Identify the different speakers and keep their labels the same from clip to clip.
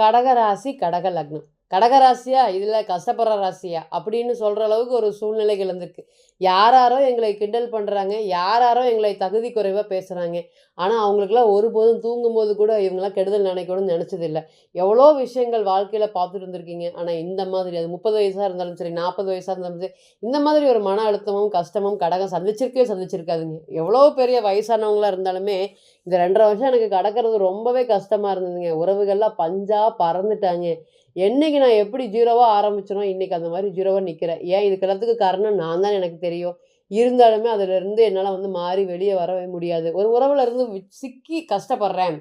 Speaker 1: கடகராசி கடக லக்னம். கடக ராசியா இதில் கஷ்டப்படுற ராசியா? அப்படின்னு சொல்கிற அளவுக்கு ஒரு சூழ்நிலைகள் இருந்திருக்கு யாராரோ எங்களை கிண்டல் பண்ணுறாங்க யாராரோ எங்களை தகுதி குறைவாக பேசுகிறாங்க ஆனால் அவங்களுக்குலாம் ஒருபோதும் தூங்கும்போது கூட இவங்களாம் கெடுதல் நினைக்கணும்னு நினச்சதில்லை எவ்வளோ விஷயங்கள் வாழ்க்கையில் பார்த்துட்டு இருந்திருக்கீங்க. ஆனால் இந்த மாதிரி அது முப்பது வயசாக இருந்தாலும் சரி நாற்பது வயசாக இருந்தாலும் சரி இந்த மாதிரி ஒரு மன அழுத்தமும் கஷ்டமும் கடகம் சந்திச்சிருக்கவே சந்திச்சிருக்காதுங்க. எவ்வளோ பெரிய வயசானவங்களாக இருந்தாலுமே இந்த ரெண்டரை வருஷம் எனக்கு கடக்கிறது ரொம்பவே கஷ்டமாக இருந்ததுங்க. உறவுகள்லாம் பஞ்சா பறந்துட்டாங்க. என்னைக்கு நான் எப்படி ஜீரோவாக ஆரம்பிச்சனோ இன்னைக்கு அந்த மாதிரி ஜீரோவாக நிற்கிறேன் ஏன் இதுக்கு எல்லாத்துக்கும் காரணம் நான் தான் எனக்கு தெரியும். இருந்தாலுமே அதிலிருந்து என்னால் வந்து மாறி வெளியே வரவே முடியாது. ஒரு உறவுல இருந்து சிக்கி கஷ்டப்படுறேன்.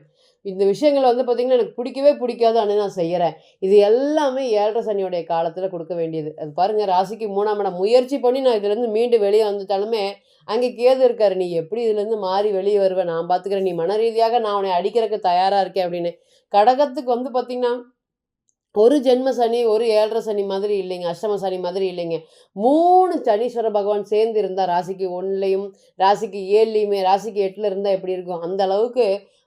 Speaker 1: இந்த விஷயங்கள் வந்து பார்த்திங்கன்னா எனக்கு பிடிக்கவே பிடிக்காது ஆனால் நான் செய்கிறேன் இது எல்லாமே ஏழரை சனியோடைய காலத்தில் கொடுக்க வேண்டியது. அது பாருங்கள் ராசிக்கு மூணாம் இடம். முயற்சி பண்ணி நான் இதுலேருந்து மீண்டும் வெளியே வந்துட்டாலுமே அங்கே கேது இருக்காரு. நீ எப்படி இதுலேருந்து மாறி வெளியே வருவ? நான் பார்த்துக்கிறேன் நீ மன ரீதியாக நான் உன்னை அடிக்கிறதுக்கு தயாராக இருக்கேன் அப்படின்னு. கடகத்துக்கு வந்து பார்த்திங்கன்னா ஒரு ஜென்ம சனி ஒரு ஏழரை சனி மாதிரி இல்லைங்க அஷ்டம சனி மாதிரி இல்லைங்க. மூணு சனீஸ்வர பகவான் சேர்ந்து இருந்தால் ராசிக்கு ஒன்றுலையும் ராசிக்கு ஏழுலையுமே ராசிக்கு எட்டில் இருந்தால் எப்படி இருக்கும்? அந்த அளவுக்கு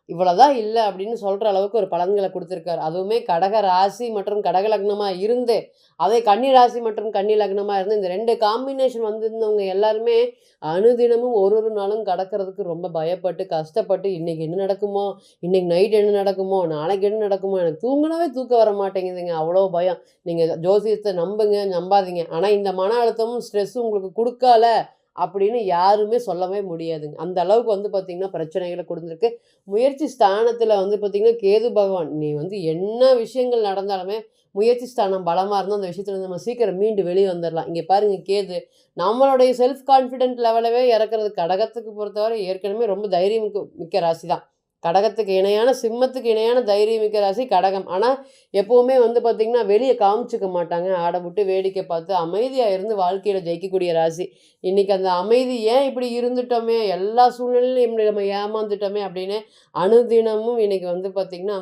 Speaker 1: இவ்வளோதான் இல்லை அப்படின்னு சொல்கிற அளவுக்கு ஒரு பலன்களை கொடுத்துருக்காரு. அதுவுமே கடக ராசி மற்றும் கடக லக்னமாக இருந்து அதே கன்னி ராசி மற்றும் கன்னி லக்னமாக இருந்து இந்த ரெண்டு காம்பினேஷன் வந்திருந்தவங்க எல்லாருமே அனுதினமும் ஒரு ஒரு நாளும் கடக்கிறதுக்கு ரொம்ப பயப்பட்டு கஷ்டப்பட்டு இன்றைக்கி என்ன நடக்குமோ இன்றைக்கி நைட் என்ன நடக்குமோ நாளைக்கு என்ன நடக்குமோ எனக்கு தூங்கினாவே தூக்க வர மாட்டேங்குதுங்க. அவ்வளோ பயம். நீங்கள் ஜோசியத்தை நம்புங்க நம்பாதீங்க. ஆனால் இந்த மன அழுத்தமும் ஸ்ட்ரெஸ்ஸும் உங்களுக்கு கொடுக்கால அப்படின்னு யாருமே சொல்லவே முடியாதுங்க. அந்த அளவுக்கு வந்து பார்த்திங்கன்னா பிரச்சனைகளை கொடுத்துருக்கு. முயற்சி ஸ்தானத்தில் வந்து பார்த்திங்கன்னா கேது பகவான் நீ வந்து என்ன விஷயங்கள் நடந்தாலுமே முயற்சி ஸ்தானம் பலமாக இருந்தால் அந்த விஷயத்துல நம்ம சீக்கிரம் மீண்டு வெளியே வந்துடலாம் இங்கே பாருங்கள் கேது நம்மளுடைய செல்ஃப் கான்ஃபிடென்ட் லெவலவே இறக்குறது கடகத்துக்கு பொறுத்தவரை ஏற்கனவே ரொம்ப தைரியம் மிக்க ராசி தான் கடகத்துக்கு இணையான சிம்மத்துக்கு இணையான தைரியம் மிக்க ராசி கடகம். ஆனால் எப்போவுமே வந்து பார்த்திங்கன்னா வெளியே காமிச்சிக்க மாட்டாங்க. ஆடை விட்டு வேடிக்கை பார்த்து அமைதியாக இருந்து வாழ்க்கையில் ஜெயிக்கக்கூடிய ராசி. இன்றைக்கி அந்த அமைதி ஏன் இப்படி இருந்துட்டோமே? எல்லா சூழ்நிலையிலும் இப்படி நம்ம ஏமாந்துட்டோமே அப்படின்னு அனுதினமும் இன்றைக்கி வந்து பார்த்திங்கன்னா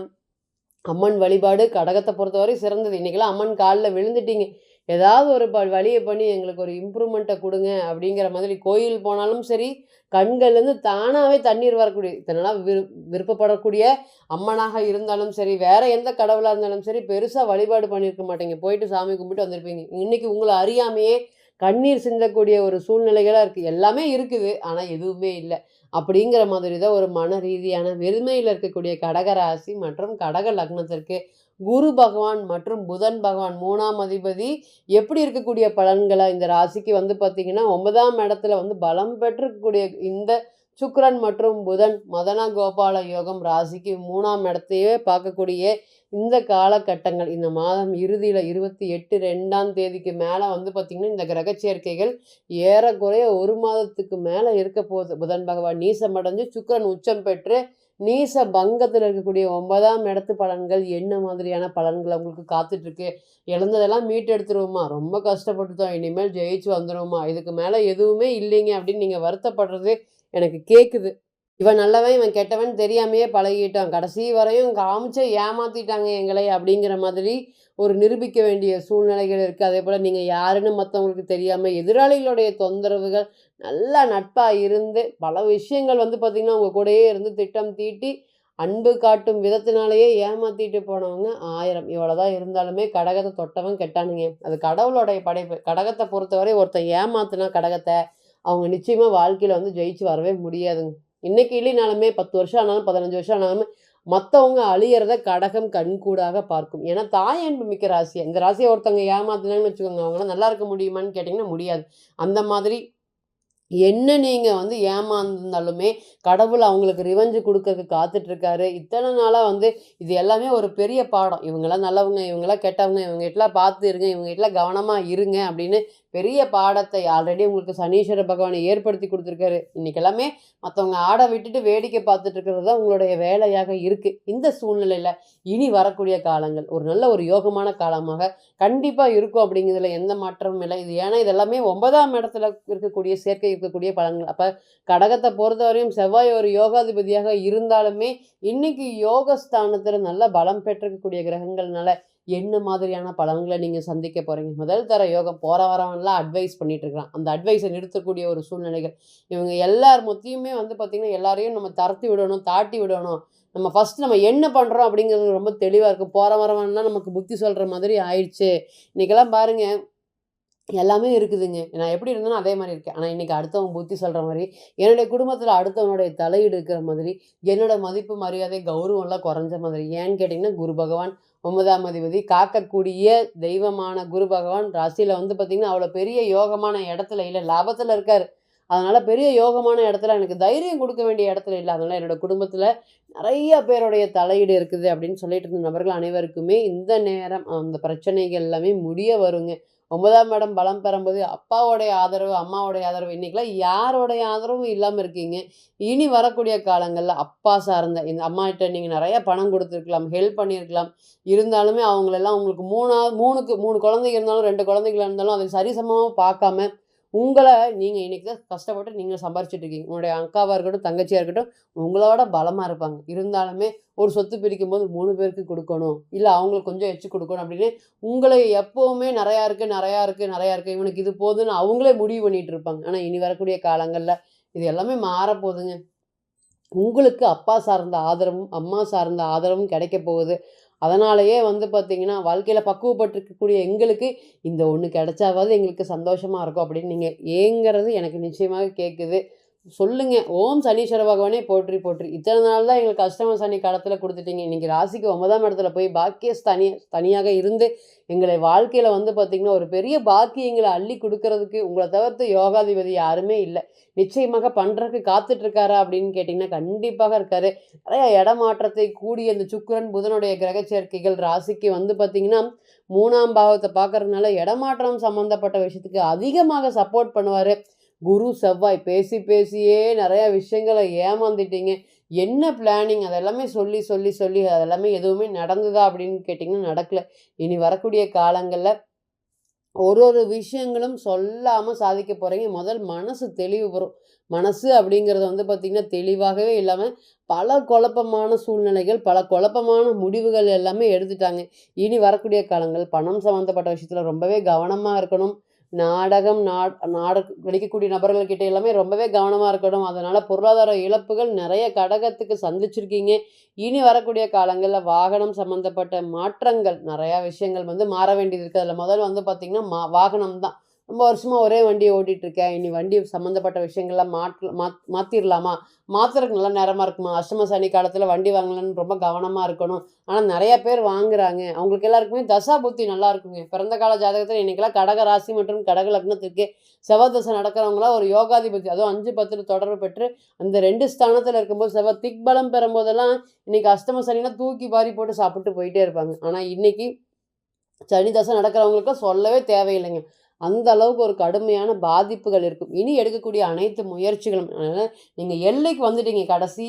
Speaker 1: அம்மன் வழிபாடு கடகத்தை பொறுத்தவரை சிறந்தது. இன்றைக்கெல்லாம் அம்மன் காலில் விழுந்துட்டீங்க. ஏதாவது ஒரு ப வழியை பண்ணி எங்களுக்கு ஒரு இம்ப்ரூவ்மெண்ட்டை கொடுங்க அப்படிங்கிற மாதிரி கோயில் போனாலும் சரி கண்கள்லேருந்து தானாகவே தண்ணீர் வரக்கூடிய இதனால் விரு விருப்பப்படக்கூடிய அம்மனாக இருந்தாலும் சரி வேறு எந்த கடவுளாக இருந்தாலும் சரி பெருசாக வழிபாடு பண்ணியிருக்க மாட்டீங்க. போயிட்டு சாமி கும்பிட்டு வந்திருப்பீங்க. இன்றைக்கி உங்களை அறியாமையே கண்ணீர் சிந்தக்கூடிய ஒரு சூழ்நிலைகளாக இருக்குது எல்லாமே இருக்குது ஆனால் எதுவுமே இல்லை. அப்படிங்கிற மாதிரி தான் ஒரு மன ரீதியான வெறுமையில் இருக்கக்கூடிய கடகராசி மற்றும் கடக லக்னத்திற்கு குரு பகவான் மற்றும் புதன் பகவான் மூணாம் அதிபதி எப்படி இருக்கக்கூடிய பலன்களை இந்த ராசிக்கு வந்து பார்த்திங்கன்னா ஒன்பதாம் இடத்துல வந்து பலம் பெற்றிருக்கக்கூடிய இந்த சுக்ரன் மற்றும் புதன் மதன கோபால யோகம் ராசிக்கு மூணாம் இடத்தையே பார்க்கக்கூடிய இந்த காலகட்டங்கள் இந்த மாதம் இறுதியில் இருபத்தி எட்டு ரெண்டாம் தேதிக்கு மேலே வந்து பார்த்திங்கன்னா இந்த கிரக சேர்க்கைகள் ஏறக்குறைய ஒரு மாதத்துக்கு மேலே இருக்க போகுது புதன் பகவான் நீசமடைஞ்சு சுக்கரன் உச்சம் பெற்று நீச பங்கத்தில் இருக்கக்கூடிய ஒன்பதாம் இடத்து பலன்கள் என்ன மாதிரியான பலன்கள் உங்களுக்கு காத்துட்ருக்கு? இழந்ததெல்லாம் மீட்டு எடுத்துருவோமா? ரொம்ப கஷ்டப்பட்டுட்டோம். இனிமேல் ஜெயிச்சு வந்துடுவோமா இதுக்கு மேலே எதுவுமே இல்லைங்க அப்படின்னு நீங்கள் வருத்தப்படுறது எனக்கு கேட்குது இவன் நல்லவன் இவன் கெட்டவன் தெரியாமையே பழகிட்டான் கடைசி வரையும் காமிச்சே ஏமாத்திட்டாங்க எங்களை அப்படிங்கிற மாதிரி ஒரு நிரூபிக்க வேண்டிய சூழ்நிலைகள் இருக்குது அதே போல் நீங்கள் யாருன்னு மற்றவங்களுக்கு தெரியாமல் எதிராளிகளுடைய தொந்தரவுகள் நல்லா நட்பாக இருந்து பல விஷயங்கள் வந்து பார்த்திங்கன்னா உங்கள் கூடயே இருந்து திட்டம் தீட்டி அன்பு காட்டும் விதத்தினாலேயே ஏமாத்திட்டு போனவங்க ஆயிரம். இவ்வளோதான் இருந்தாலுமே கடகத்தை தொட்டவன் கெட்டானுங்க அது கடவுளோடைய படைப்பு. கடகத்தை பொறுத்தவரை ஒருத்தன் ஏமாத்துனா கடகத்தை அவங்க நிச்சயமாக வாழ்க்கையில் வந்து ஜெயிச்சு வரவே முடியாதுங்க. இன்னைக்கு இல்லைனாலுமே பத்து வருஷம் ஆனாலும் பதினஞ்சு வருஷம் ஆனாலுமே மற்றவங்க அழியிறத கடகம் கண்கூடாக பார்க்கும். ஏன்னா தாய் அன்பு மிக்க ராசி. இந்த ராசியை ஒருத்தவங்க ஏமாத்தினான்னு வச்சுக்கோங்க அவங்களாம் நல்லா இருக்க முடியுமான்னு கேட்டிங்கன்னா முடியாது. அந்த மாதிரி என்ன நீங்கள் வந்து ஏமாந்துருந்தாலுமே கடவுள் அவங்களுக்கு ரிவெஞ்சு கொடுக்கறதுக்கு காத்துட்ருக்காரு. இத்தனை நாளாக வந்து இது எல்லாமே ஒரு பெரிய பாடம். இவங்களாம் நல்லவங்க இவங்களாம் கெட்டவங்க இவங்க கிட்டலாம் பார்த்து இருங்க இவங்க கிட்டலாம் கவனமாக இருங்க அப்படின்னு பெரிய பாடத்தை ஆல்ரெடி உங்களுக்கு சனீஸ்வர பகவானை ஏற்படுத்தி கொடுத்துருக்காரு. இன்றைக்கெல்லாமே மற்றவங்க ஆட விட்டுட்டு வேடிக்கை பார்த்துட்டு இருக்கிறது தான் உங்களுடைய வேலையாக இருக்குது இந்த சூழ்நிலையில் இனி வரக்கூடிய காலங்கள் ஒரு நல்ல ஒரு யோகமான காலமாக கண்டிப்பாக இருக்கும் அப்படிங்கிறதுல எந்த மாற்றமும் இல்லை. இது ஏன்னா இது எல்லாமே ஒன்பதாம் இடத்துல இருக்கக்கூடிய சேர்க்கை இருக்கக்கூடிய பலன்கள். அப்போ கடகத்தை பொறுத்தவரையும் செவ்வாய் ஒரு யோகாதிபதியாக இருந்தாலுமே இன்னைக்கு யோகஸ்தானத்தில் நல்ல பலம் பெற்றிருக்கக்கூடிய கிரகங்கள்னால என்ன மாதிரியான பலன்களை நீங்கள் சந்திக்க போகிறீங்க முதல் தர யோகம் போகிற வரவன்லாம் அட்வைஸ் பண்ணிட்டு இருக்கிறான் அந்த அட்வைஸை நிறுத்தக்கூடிய ஒரு சூழ்நிலைகள். இவங்க எல்லார் மொத்தியுமே வந்து பார்த்திங்கன்னா எல்லாரையும் நம்ம தரத்தி விடணும் தாட்டி விடணும். நம்ம ஃபஸ்ட் நம்ம என்ன பண்ணுறோம் அப்படிங்கிறது ரொம்ப தெளிவாக இருக்குது போகிற வரவன்லாம் நமக்கு புத்தி சொல்கிற மாதிரி ஆயிடுச்சு. இன்றைக்கெல்லாம் பாருங்கள் எல்லாமே இருக்குதுங்க. நான் எப்படி இருந்தேனோ அதே மாதிரி இருக்கேன். ஆனால் இன்றைக்கி அடுத்தவங்க புத்தி சொல்கிற மாதிரி என்னுடைய குடும்பத்தில் அடுத்தவனுடைய தலையீடு இருக்கிற மாதிரி என்னோடய மதிப்பு மரியாதை கௌரவம்லாம் குறைஞ்ச மாதிரி. ஏன்னு கேட்டிங்கன்னா குரு பகவான் ஒன்பதாம் அதிபதி காக்கக்கூடிய தெய்வமான குரு பகவான் ராசியில் வந்து பார்த்திங்கன்னா அவ்வளோ பெரிய யோகமான இடத்துல இல்லை லாபத்தில் இருக்கார். அதனால் பெரிய யோகமான இடத்துல எனக்கு தைரியம் கொடுக்க வேண்டிய இடத்துல இல்லை. அதனால் என்னோடய குடும்பத்தில் நிறைய பேருடைய தலையீடு இருக்குது அப்படின்னு சொல்லிட்டு இருந்த நபர்கள் அனைவருக்குமே இந்த நேரம் அந்த பிரச்சனைகள் எல்லாமே முடிய வருங்க. ஒன்பதாம் இடம் பலம் பெறும்போது அப்பாவோடைய ஆதரவு அம்மாவோடைய ஆதரவு இன்றைக்கெலாம் யாரோடைய ஆதரவும் இல்லாமல் இருக்கீங்க. இனி வரக்கூடிய காலங்களில் அப்பா சார்ந்த இந்த அம்மாகிட்ட நீங்கள் நிறையா பணம் கொடுத்துருக்கலாம் ஹெல்ப் பண்ணியிருக்கலாம். இருந்தாலுமே அவங்களெல்லாம் உங்களுக்கு மூணாவது மூணுக்கு மூணு குழந்தைங்க இருந்தாலும் ரெண்டு குழந்தைகள் இருந்தாலும் அதை சரிசமமாக பார்க்காம உங்களை நீங்கள் இன்றைக்கி தான் கஷ்டப்பட்டு நீங்கள் சம்பாரிச்சிட்டு இருக்கீங்க. உங்களுடைய அக்காவாக இருக்கட்டும் தங்கச்சியாக இருக்கட்டும் உங்களோட பலமாக இருப்பாங்க. இருந்தாலுமே ஒரு சொத்து பிரிக்கும் போது மூணு பேருக்கு கொடுக்கணும். இல்லை அவங்களுக்கு கொஞ்சம் எச்சு கொடுக்கணும் அப்படின்னு உங்களை எப்போவுமே நிறையா இருக்குது நிறையா இருக்குது நிறையா இருக்குது இவனுக்கு இது போதுன்னு அவங்களே முடிவு பண்ணிகிட்டு இருப்பாங்க. ஆனால் இனி வரக்கூடிய காலங்களில் இது எல்லாமே மாறப்போகுதுங்க. உங்களுக்கு அப்பா சார்ந்த ஆதரவும் அம்மா சார்ந்த ஆதரவும் கிடைக்க போகுது. அதனாலேயே வந்து பார்த்திங்கன்னா வாழ்க்கையில் பக்குவப்பட்டிருக்கக்கூடிய எங்களுக்கு இந்த ஒன்று கிடைச்சாவது எங்களுக்கு சந்தோஷமாக இருக்கும் அப்படின்னு நீங்கள் ஏங்கிறது எனக்கு நிச்சயமாக கேட்குது சொல்லுங்கள் ஓம் சனீஸ்வர பகவானே போற்றி போற்றி. இத்தனை நாள் தான் எங்களுக்கு அஷ்டம சனி காலத்தில் கொடுத்துட்டீங்க. இன்றைக்கி ராசிக்கு ஒன்பதாம் இடத்துல போய் பாக்கியஸ் தனி தனியாக இருந்து எங்களை வாழ்க்கையில் வந்து பார்த்திங்கன்னா ஒரு பெரிய பாக்கியங்களை அள்ளி கொடுக்கறதுக்கு உங்களை தவிர்த்து யோகாதிபதி யாருமே இல்லை. நிச்சயமாக பண்ணுறதுக்கு காத்துட்ருக்காரா அப்படின்னு கேட்டிங்கன்னா கண்டிப்பாக இருக்கார். நிறையா இடமாற்றத்தை கூடிய இந்த சுக்கரன் புதனுடைய கிரக சேர்க்கைகள் ராசிக்கு வந்து பார்த்திங்கன்னா மூணாம் பாவத்தை பார்க்கறதுனால இடமாற்றம் சம்மந்தப்பட்ட விஷயத்துக்கு அதிகமாக சப்போர்ட் பண்ணுவார். குரு செவ்வாய் பேசி பேசியே நிறையா விஷயங்களை ஏமாந்துட்டீங்க. என்ன பிளானிங் அதெல்லாமே சொல்லி சொல்லி சொல்லி அதெல்லாமே எதுவுமே நடந்ததா அப்படின்னு கேட்டிங்கன்னா நடக்கலை. இனி வரக்கூடிய காலங்களில் ஒரு ஒரு விஷயங்களும் சொல்லாமல் சாதிக்க போகிறீங்க முதல் மனசு தெளிவு வரும். மனசு அப்படிங்கிறது வந்து பார்த்திங்கன்னா தெளிவாகவே இல்லாமல் பல குழப்பமான சூழ்நிலைகள் பல குழப்பமான முடிவுகள் எல்லாமே எடுத்துட்டாங்க. இனி வரக்கூடிய காலங்கள் பணம் சம்மந்தப்பட்ட விஷயத்தில் ரொம்பவே கவனமாக இருக்கணும். நாடகம் நாட நாடக நடிக்கக்கூடிய நபர்கள்கிட்ட எல்லாமே ரொம்பவே கவனமாக இருக்கணும். அதனால் பொருளாதார இழப்புகள் நிறைய கடகத்துக்கு சந்திச்சிருக்கீங்க. இனி வரக்கூடிய காலங்களில் வாகனம் சம்மந்தப்பட்ட மாற்றங்கள் நிறையா விஷயங்கள் வந்து மாற வேண்டியது இருக்குது அதில் முதல்ல வந்து பார்த்திங்கன்னா மா வாகனம் தான். ரொம்ப வருஷமாக ஒரே வண்டியை ஓட்டிகிட்ருக்கேன் இனி வண்டி சம்மந்தப்பட்ட விஷயங்கள்லாம் மாற்ற மாத் மாற்றிடலாமா மாற்றுறதுக்கு நல்ல நேரமாக இருக்குமா? அஷ்டம சனி காலத்தில் வண்டி வாங்கலன்னு ரொம்ப கவனமாக இருக்கணும். ஆனால் நிறையா பேர் வாங்குறாங்க. அவங்களுக்கு எல்லாருக்குமே தசா புத்தி நல்லா இருக்குங்க பிறந்த கால ஜாதகத்தில் இன்றைக்கெல்லாம் கடக ராசி மற்றும் கடக லக்னத்திற்கு செவ்வாய் தசை நடக்கிறவங்களாம் ஒரு யோகாதிபதி அதுவும் அஞ்சு பத்தில் தொடர்பு பெற்று அந்த ரெண்டு ஸ்தானத்தில் இருக்கும்போது செவ்வாய் திக்பலம் பெறும்போதெல்லாம் இன்றைக்கி அஷ்டம சனினா தூக்கி பாரி போட்டு சாப்பிட்டு போயிட்டே இருப்பாங்க. ஆனால் இன்றைக்கி சனி தசை நடக்கிறவங்களுக்கு சொல்லவே தேவையில்லைங்க. அந்த அளவுக்கு ஒரு கடுமையான பாதிப்புகள் இருக்கும். இனி எடுக்கக்கூடிய அனைத்து முயற்சிகளும் நீங்கள் எல்லைக்கு வந்துட்டீங்க கடைசி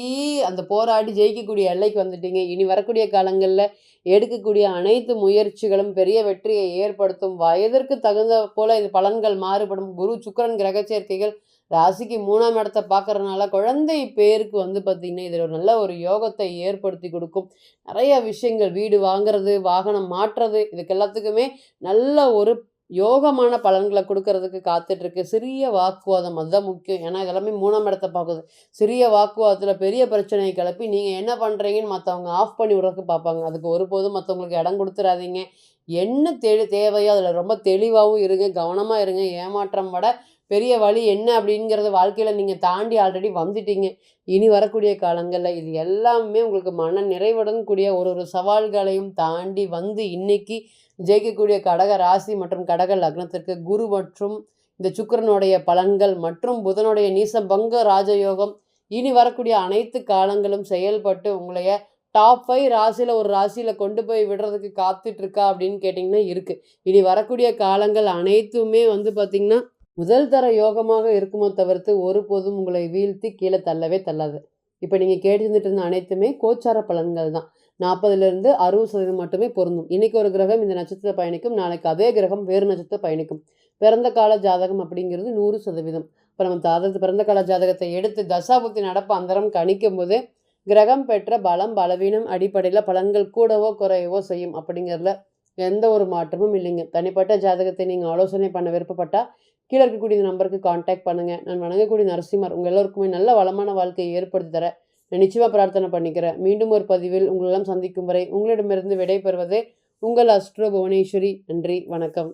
Speaker 1: அந்த போராடி ஜெயிக்கக்கூடிய எல்லைக்கு வந்துட்டீங்க இனி வரக்கூடிய காலங்களில் எடுக்கக்கூடிய அனைத்து முயற்சிகளும் பெரிய வெற்றியை ஏற்படுத்தும். வயதிற்கு தகுந்த போல இது பலன்கள் மாறுபடும். குரு சுக்கரன் கிரக சேர்க்கைகள் ராசிக்கு மூணாம் இடத்தை பார்க்குறதுனால குழந்தை பேருக்கு வந்து பார்த்திங்கன்னா இதில் ஒரு நல்ல ஒரு யோகத்தை ஏற்படுத்தி கொடுக்கும். நிறைய விஷயங்கள் வீடு வாங்குறது வாகனம் மாற்றுறது இதுக்கு எல்லாத்துக்குமே நல்ல ஒரு யோகமான பலன்களை கொடுக்கறதுக்கு காத்துட்ருக்கு. சிறிய வாக்குவாதம் அதுதான் முக்கியம். ஏன்னா இதெல்லாமே மூணாம் இடத்த பார்க்குது. சிறிய வாக்குவாதத்தில் பெரிய பிரச்சனையை கிளப்பி நீங்கள் என்ன பண்ணுறீங்கன்னு மற்றவங்க ஆஃப் பண்ணி விட்றதுக்கு பார்ப்பாங்க. அதுக்கு ஒருபோதும் மற்றவங்களுக்கு இடம் கொடுத்துடாதீங்க என்ன தெ தேவையோ அதில் ரொம்ப தெளிவாகவும் இருங்க கவனமாக இருங்க. ஏமாற்றம் விட பெரிய வழி என்ன அப்படிங்கிறது வாழ்க்கையில் நீங்கள் தாண்டி ஆல்ரெடி வந்துட்டீங்க. இனி வரக்கூடிய காலங்களில் இது எல்லாமே உங்களுக்கு மன நிறைவுடன் கூடிய ஒரு ஒரு சவால்களையும் தாண்டி வந்து இன்னைக்கு ஜெயிக்கக்கூடிய கடக ராசி மற்றும் கடக லக்னத்திற்கு குரு மற்றும் இந்த சுக்கரனுடைய பலன்கள் மற்றும் புதனுடைய நீசம் பங்க ராஜயோகம் இனி வரக்கூடிய அனைத்து காலங்களும் செயல்பட்டு உங்களைய டாப் ஃபைவ் ராசியில் ஒரு ராசியில் கொண்டு போய் விடுறதுக்கு காத்துட்ருக்கா அப்படின்னு கேட்டிங்கன்னா இருக்குது இனி வரக்கூடிய காலங்கள் அனைத்துமே வந்து பார்த்திங்கன்னா முதல் தர யோகமாக இருக்குமோ தவிர்த்து ஒருபோதும் உங்களை வீழ்த்தி கீழே தள்ளவே தள்ளாது. இப்போ நீங்கள் கேட்டுருந்துட்டு இருந்த அனைத்துமே கோச்சார பலன்கள் தான். நாற்பதுலேருந்து அறுபது சதவீதம் மட்டுமே பொருந்தும். இன்றைக்கி ஒரு கிரகம் இந்த நட்சத்திர பயணிக்கும் நாளைக்கு அதே கிரகம் வேறு நட்சத்திர பயணிக்கும். பிறந்த கால ஜாதகம் அப்படிங்கிறது நூறு சதவீதம். இப்போ நம்ம ஜாதகத்து பிறந்த கால ஜாதகத்தை எடுத்து தசாபுத்தி நடப்பு அந்தரம் கணிக்கும் போது கிரகம் பெற்ற பலம் பலவீனம் அடிப்படையில் பலன்கள் கூடவோ குறையவோ செய்யும் அப்படிங்கிறதுல எந்த ஒரு மாற்றமும் இல்லைங்க தனிப்பட்ட ஜாதகத்தை நீங்கள் ஆலோசனை பண்ண விருப்பப்பட்டால் கீழே இருக்கக்கூடிய நம்பருக்கு காண்டாக்ட் பண்ணுங்கள் நான் வணங்கக்கூடிய நரசிம்மர் உங்கள் எல்லோருக்குமே நல்ல வளமான வாழ்க்கையை ஏற்படுத்தி தர நான் பிரார்த்தனை பண்ணிக்கிறேன். மீண்டும் ஒரு பதிவில் உங்களெல்லாம் சந்திக்கும் வரை உங்களிடமிருந்து விடைபெறுவது உங்கள் அஸ்ட்ரோ புவனேஸ்வரி. நன்றி, வணக்கம்.